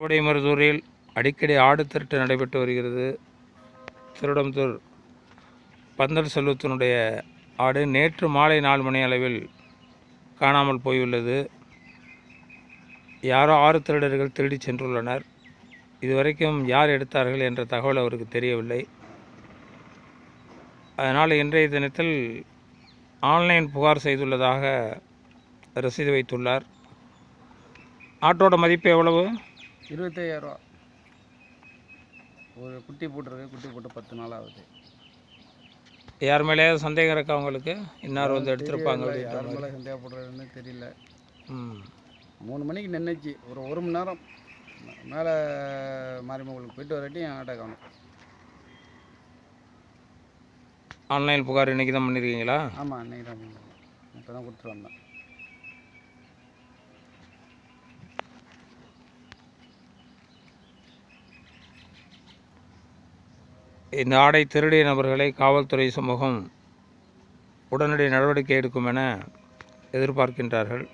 கோடைமருதூரில் அடிக்கடி ஆடு திருட்டு நடைபெற்று வருகிறது. திருடம்தூர் பந்தல் செல்வத்தினுடைய ஆடு நேற்று மாலை நாலு மணி அளவில் காணாமல் போயுள்ளது. யாரோ ஆறு திருடர்கள் திருடி சென்றுள்ளனர். இதுவரைக்கும் யார் எடுத்தார்கள் என்ற தகவல் அவருக்கு தெரியவில்லை. அதனால் இன்றைய தினத்தில் ஆன்லைன் புகார் செய்துள்ளதாக ரசீது வைத்துள்ளார். ஆட்டோட மதிப்பு எவ்வளவு? இருபத்தையாயிரரூவா. ஒரு குட்டி போட்டிருக்கு குட்டி போட்டு பத்து நாள் ஆகுது யார் மேலேயாவது சந்தேகம் இருக்கா உங்களுக்கு? இன்னார் வந்து எடுத்திருப்பாங்க தெரியல, யார் மேலே சந்தேகப்படுறதுன்னு தெரியல. ம். மூணு மணிக்கு நின்றுச்சு ஒரு ஒரு மணி நேரம். மேலே மாரிமங்களுக்கு போயிட்டு வரட்டியும் ஆட்டோ காணும். ஆன்லைன் புகார் இன்றைக்கி தான் பண்ணியிருக்கீங்களா ஆமாம் அன்னைக்கு தான் இப்போ தான் கொடுத்துட்டு வந்தேன். இந்த ஆடை திருடிய நபர்களை காவல்துறை சமூகம் உடனடி நடவடிக்கை எடுக்கும் என எதிர்பார்க்கின்றார்கள்.